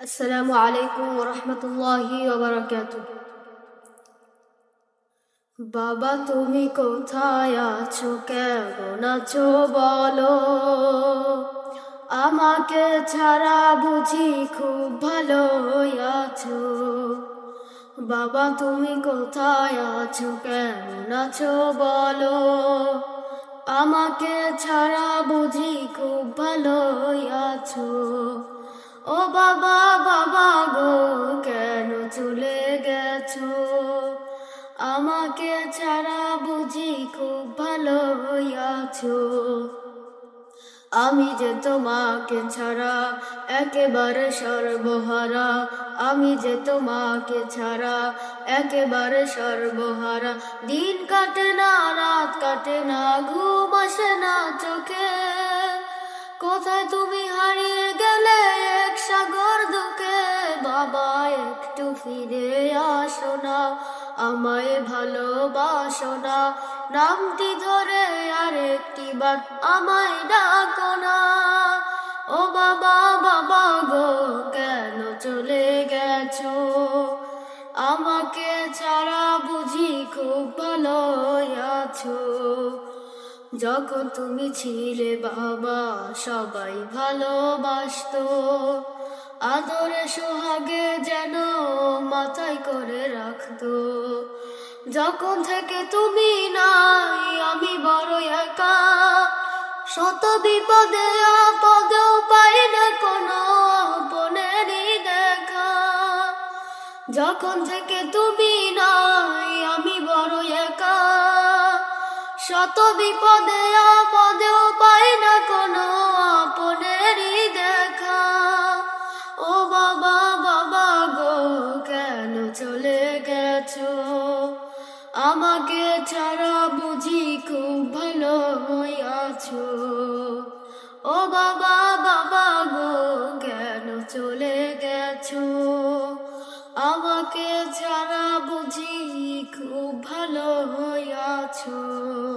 আসসালামু আলাইকুম রহমতুল্লাহি ওবরাকাতু বাবা, তুমি কোথায় আছো? কেমন আছো বলো? আমাকে ছাড়া বুঝি খুব ভালো আছো। বাবা, তুমি কোথায় আছো? কেমন আছো বলো? আমাকে ছাড়া বুঝি খুব ভালো আছো। ও বাবা বাবা গো, কেন চলে গেছো? আমাকে ছাড়া বুঝি খুব ভালো আছো আমি যে তোমাকে ছাড়া একেবারে সর্বহারা, আমি যে তোমাকে ছাড়া একেবারে সর্বহারা। দিন কাটে না, রাত কাটে না, ঘুম আসে না চোখে। কোথায় তুমি ফিরে আসো না, আমায় ভালোবাসো না। নামটি ধরে আর একটি বার আমায় ডাকো না। ও বাবা বাবা গো, কেন চলে গেছো? আমাকে ছাড়া বুঝি খুব ভালো আছো। যখন তুমি ছিলে বাবা, সবাই ভালোবাসতো। আদরে সোহাগে যেন মাথায় করে রাখতো। যখন থেকে তুমি নাই, আমি বড় একা। শত বিপদে আপদেও পাই না কোনো আপনেরই দেখা। যখন থেকে তুমি নাই, আমি বড় একা। শত বিপদে আপদেও পাই না কোনো চলে গেছো। আমাকে ছাড়া বুঝি খুব ভালো আছো। ও বাবা বাবা গো, কেন চলে গেছো? আমাকে ছাড়া বুঝি খুব ভালো আছো।